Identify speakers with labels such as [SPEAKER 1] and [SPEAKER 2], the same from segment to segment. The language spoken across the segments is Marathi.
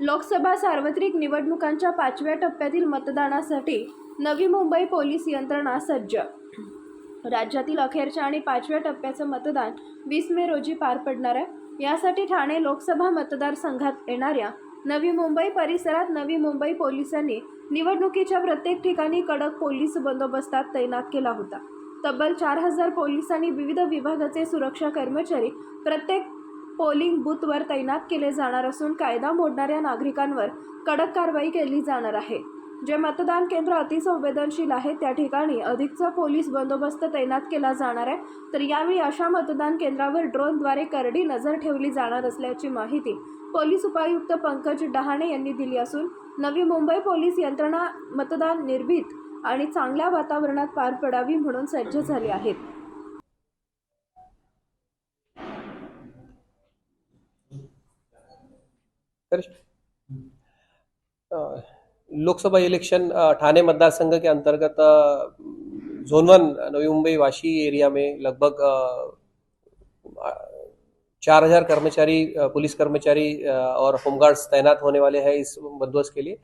[SPEAKER 1] लोकसभा सार्वत्रिक निवडणुकांच्या पाचव्या टप्प्यातील मतदानासाठी नवी मुंबई पोलीस यंत्रणा सज्ज. राज्यातील अखेरच्या आणि पाचव्या टप्प्याचं मतदान वीस मे रोजी पार पडणार आहे. यासाठी ठाणे लोकसभा मतदारसंघात येणाऱ्या नवी मुंबई परिसरात नवी मुंबई पोलिसांनी निवडणुकीच्या प्रत्येक ठिकाणी कडक पोलीस बंदोबस्तात तैनात केला होता. तब्बल चार हजार पोलिसांनी विविध विभागाचे सुरक्षा कर्मचारी प्रत्येक पोलिंग बूथवर तैनात केले जाणार असून कायदा मोडणाऱ्या नागरिकांवर कडक कारवाई केली जाणार आहे. जे मतदान केंद्र अतिसंवेदनशील आहे त्या ठिकाणी अधिकचा पोलीस बंदोबस्त तैनात केला जाणार आहे. तर यावेळी अशा मतदान केंद्रावर ड्रोनद्वारे करडी नजर ठेवली जाणार असल्याची माहिती पोलीस उपायुक्त पंकज डहाणे यांनी दिली असून नवी मुंबई पोलीस यंत्रणा मतदान निर्भीत आणि चांगल्या वातावरणात पार पडावी म्हणून सज्ज झाली आहेत.
[SPEAKER 2] तर लोकसभा इलेक्शन ठाणे मतदारसंघ के अंतर्गत Joan one Navi Mumbai Vashi area में लगभग चार हज़ार कर्मचारी पुलिस कर्मचारी और होमगार्ड्स तैनात होने वाले हैं इस बंदोबस्त के लिए।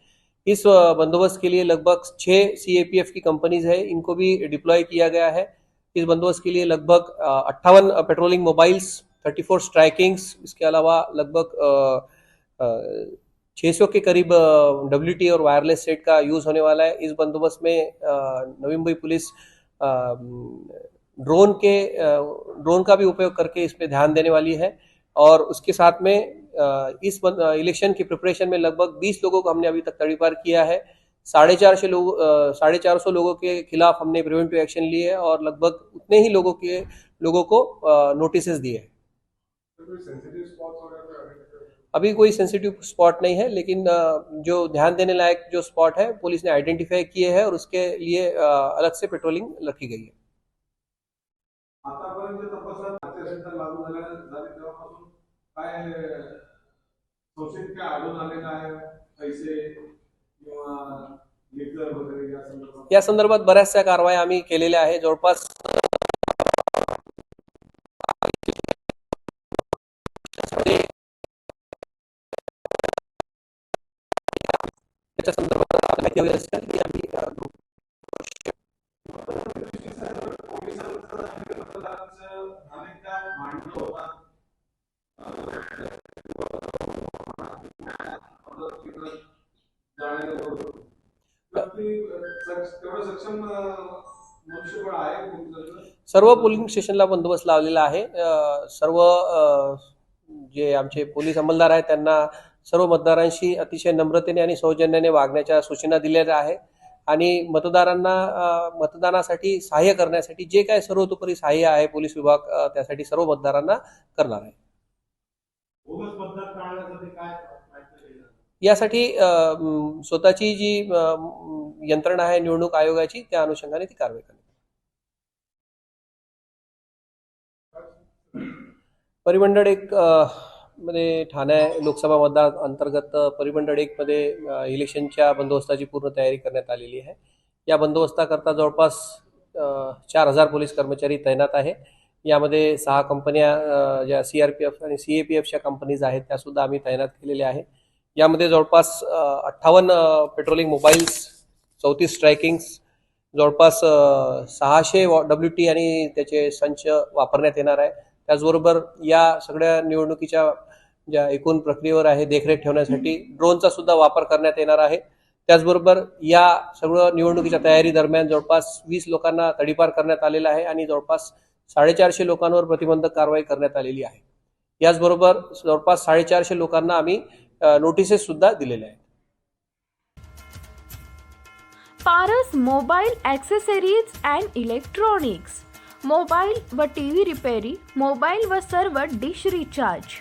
[SPEAKER 2] इस बंदोबस्त के लिए लगभग छः सी की कंपनीज़ है, इनको भी डिप्लॉय किया गया है। इस बंदोबस्त के लिए लगभग अट्ठावन patrolling mobiles thirty four strikings इसके अलावा लगभग छः सौ के करीब डब्ल्यू टी और वायरलेस सेट का यूज़ होने वाला है। इस बंदोबस्त में नवी मुंबई पुलिस ड्रोन के ड्रोन का भी उपयोग करके इस पर ध्यान देने वाली है। और उसके साथ में इस इलेक्शन की प्रिपरेशन में लगभग 20 लोगों को हमने अभी तक तड़ीपार किया है। साढ़े चार सौ लोग साढ़े चार सौ लोगों के खिलाफ हमने प्रिवेंटिव एक्शन लिए है और लगभग उतने ही लोगों के, लोगों को नोटिस दिए हैं। अभी कोई सेंसिटिव स्पॉट नहीं है, लेकिन जो ध्यान देने लायक जो स्पॉट है पुलिस ने आइडेंटिफाई किए हैं और उसके लिए अलग से पेट्रोलिंग रखी गई है।
[SPEAKER 3] या संदर्भात
[SPEAKER 2] बऱ्याचशा कारवाया आम्ही केलेल्या आहे जवळपास त्याच्या संदर्भात माहिती हवी असेल की आम्ही सर्व पोलिंग स्टेशनला बंदोबस्त लावलेला आहे. सर्व जे आमचे पोलीस अंमलदार आहेत त्यांना सर्व मतदारांशी अतिशय नम्रतेने आणि सौजन्याने वागण्याच्या सूचना दिलेल्या आहे आणि मतदारांना मतदानासाठी सहाय्य करण्यासाठी जे काय सर्वतोपरी सहाय्य आहे पोलीस विभाग त्यासाठी सर्व मतदारांना करणार आहे. यासाठी स्वतःची जी यंत्रणा आहे निवडणूक आयोगाची त्या अनुषंगाने ती कारवाई करण्यात परिमंडळ एक मध्ये ठाणे लोकसभा मतदार अंतर्गत परिमंडळ एक मध्ये इलेक्शनच्या बंदोबस्ताची पूर्ण तयारी करण्यात आलेली आहे. या बंदोबस्ताकरता जवळपास चार हजार पोलीस कर्मचारी तैनात आहे. यामध्ये सहा कंपन्या ज्या सी आर पी एफ आणि सी ए पी एफच्या कंपनीज आहेत त्या सुद्धा आम्ही तैनात केलेल्या आहे. यामध्ये जवळपास अठ्ठावन्न पेट्रोलिंग मोबाईल्स चौतीस स्ट्रायकिंग्स जवळपास सहाशे सहाशे डब्ल्यू टी आणि त्याचे संच वापरण्यात येणार आहे. त्याचबरोबर या सगळ्या निवडणुकीच्या ज्या एकूण प्रक्रियेवर आहे देखरेख ठेवण्यासाठी ड्रोनचा सुद्धा वापर करण्यात येणार आहे. त्याचबरोबर या सगळं निवडणुकीच्या तयारी दरम्यान जवळपास वीस लोकांना तडीपार करण्यात आलेला आहे आणि जवळपास साडेचारशे लोकांवर प्रतिबंधक कारवाई करण्यात आलेली आहे. याचबरोबर जवळपास साडेचारशे लोकांना आम्ही नोटिसेस सुद्धा दिलेल्या आहेत.
[SPEAKER 1] Paras mobile accessories and electronics. Mobile व टी व्ही रिपेरी मोबाईल व सर्व डिश रिचार्ज.